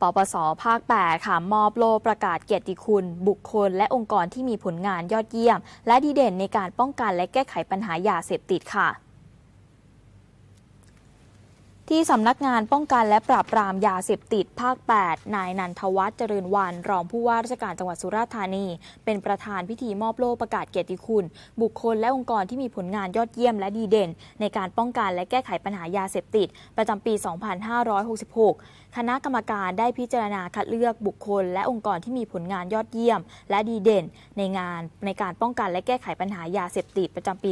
ปปสภาค 8 ค่ะ มอบโลประกาศเกียรติคุณ บุคคล และองค์กรที่มีผลงานยอดเยี่ยม และดีเด่นในการป้องกันและแก้ไขปัญหายาเสพติดค่ะ ที่สำนักงานป้องกันและปราบปรามยาเสพติดภาค 8 นายนันทวัฒน์เจริญวัน รองผู้ว่าราชการจังหวัดสุราษฎร์ธานี เป็นประธานพิธีมอบโล่ประกาศเกียรติคุณ บุคคลและองค์กรที่มีผลงานยอดเยี่ยมและดีเด่น ในการป้องกันและแก้ไขปัญหายาเสพติด ประจำปี 2566 คณะกรรมการได้พิจารณาคัดเลือกบุคคล และองค์กรที่มีผลงานยอดเยี่ยม และดีเด่น ในงานในการป้องกันและแก้ไขปัญหายาเสพติดประจำปี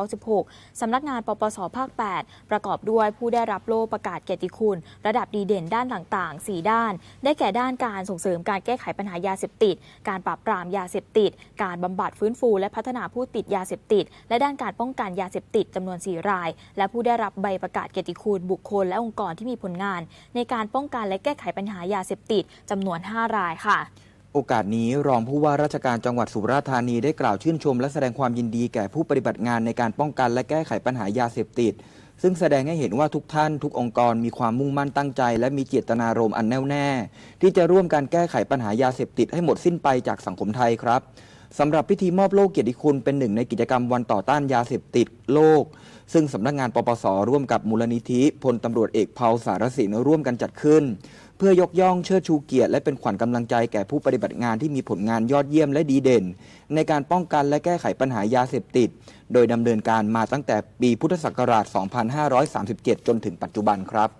2516สำนักงานปปสภาค 8 ประกอบด้วยผู้ได้รับโล่ประกาศเกียรติคุณ ระดับดีเด่นด้านต่างๆ 4 ด้าน ได้แก่ด้านการส่งเสริมการแก้ไขปัญหายาเสพติด การปราบปรามยาเสพติด การบำบัดฟื้นฟู และพัฒนาผู้ติดยาเสพติด และด้านการป้องกันยาเสพติดจำนวน 4 ราย และผู้ได้รับใบประกาศเกียรติคุณบุคคลและองค์กรที่มีผลงาน ในการป้องกันและแก้ไขปัญหายาเสพติดจำนวน 5 รายค่ะ โอกาสนี้รองผู้ว่าราชการจังหวัดสุราษฎร์ธานีได้กล่าวชื่นชม และแสดงความยินดีแก่ผู้ปฏิบัติงานในการป้องกันและแก้ไขปัญหายาเสพติด ซึ่งแสดงให้เห็นว่าทุกท่านทุกองค์กรมีความมุ่งมั่นตั้งใจ และมีเจตนารมณ์อันแน่วแน่ ที่จะร่วมการแก้ไขปัญหายาเสพติดให้หมดสิ้นไปจากสังคมไทยครับ สำหรับพิธีมอบโล่เกียรติคุณเป็นหนึ่งในกิจกรรมวันต่อต้านยาเสพติดโลก ซึ่งสำนักงานปปส ร่วมกับมูลนิธิพลตำรวจเอกเผาสารสินร่วมกันจัดขึ้น เพื่อยกย่องเชิดชูเกียรติและเป็นขวัญกำลังใจแก่ผู้ปฏิบัติงานที่มีผลงานยอดเยี่ยมและดีเด่น ในการป้องกันและแก้ไขปัญหายาเสพติด โดยดำเนินการมาตั้งแต่ปีพุทธศักราช 2537 จนถึงปัจจุบันครับ